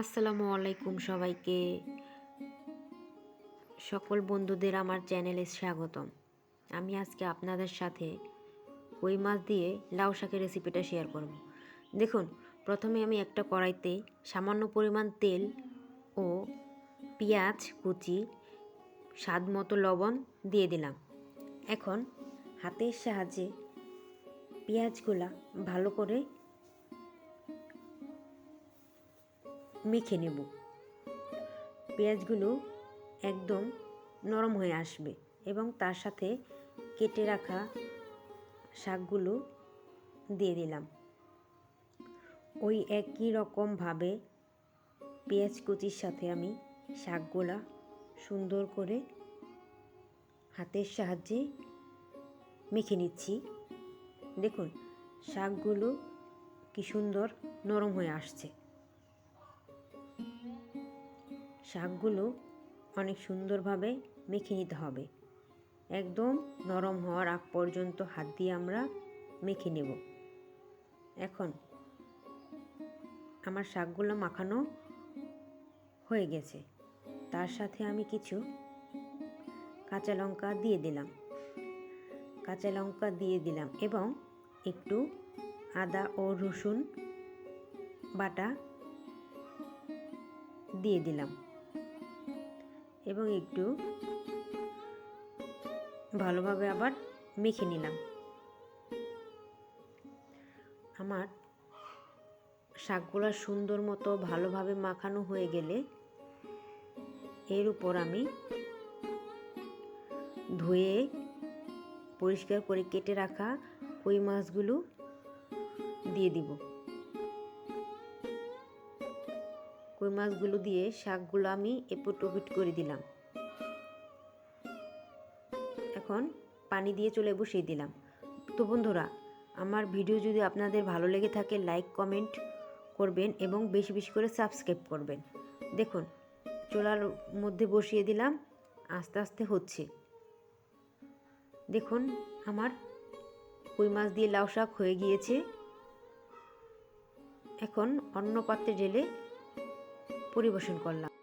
আসসালামু আলাইকুম সবাইকে। সকল বন্ধুদের আমার চ্যানেলে স্বাগতম। আমি আজকে আপনাদের সাথে কই মাছ দিয়ে লাউ শাকের রেসিপিটা শেয়ার করব। দেখুন, প্রথমে আমি একটা কড়াইতে সামান্য পরিমাণ তেল ও পেঁয়াজ, কুচি, স্বাদ মতো লবণ দিয়ে দিলাম। এখন হাতের সাহায্যে পেঁয়াজগুলা ভালো করে মেখে নেব। পেঁয়াজগুলো একদম নরম হয়ে আসবে এবং তার সাথে কেটে রাখা শাকগুলো দিয়ে দিলাম। ওই একই রকমভাবে পেঁয়াজ কুচির সাথে আমি শাকগুলা সুন্দর করে হাতের সাহায্যে মেখে নিচ্ছি। দেখুন, শাকগুলো কি সুন্দর নরম হয়ে আসছে। শাকগুলো অনেক সুন্দরভাবে মেখে নিতে হবে। একদম নরম হওয়ার আগ পর্যন্ত হাত দিয়ে আমরা মেখে নেব। এখন আমার শাকগুলো মাখানো হয়ে গেছে। তার সাথে আমি কিছু কাঁচা লঙ্কা দিয়ে দিলাম। কাঁচা লঙ্কা দিয়ে দিলাম এবং একটু আদা ও রসুন বাটা দিয়ে দিলাম। এবং একটু ভালোভাবে আবার মেখে নিলাম। আমার শাকগুলো সুন্দর মতো ভালোভাবে মাখানো হয়ে গেলে এর উপর আমি ধুয়ে, পরিষ্কার করে কেটে রাখা কই মাছগুলো দিয়ে দিব। কই মাছগুলো দিয়ে শাকগুলো আমি এপুট ওপুট করে দিলাম। এখন পানি দিয়ে চলে বসিয়ে দিলাম। তো বন্ধুরা, আমার ভিডিও যদি আপনাদের ভালো লেগে থাকে, লাইক, কমেন্ট করবেন এবং বেশি বেশি করে সাবস্ক্রাইব করবেন। দেখুন, চোলার মধ্যে বসিয়ে দিলাম, আস্তে আস্তে হচ্ছে। দেখুন, আমার কই মাছ দিয়ে লাউ শাক হয়ে গিয়েছে। এখন অন্য পাত্রে ঢেলে পরিবেশন করলাম।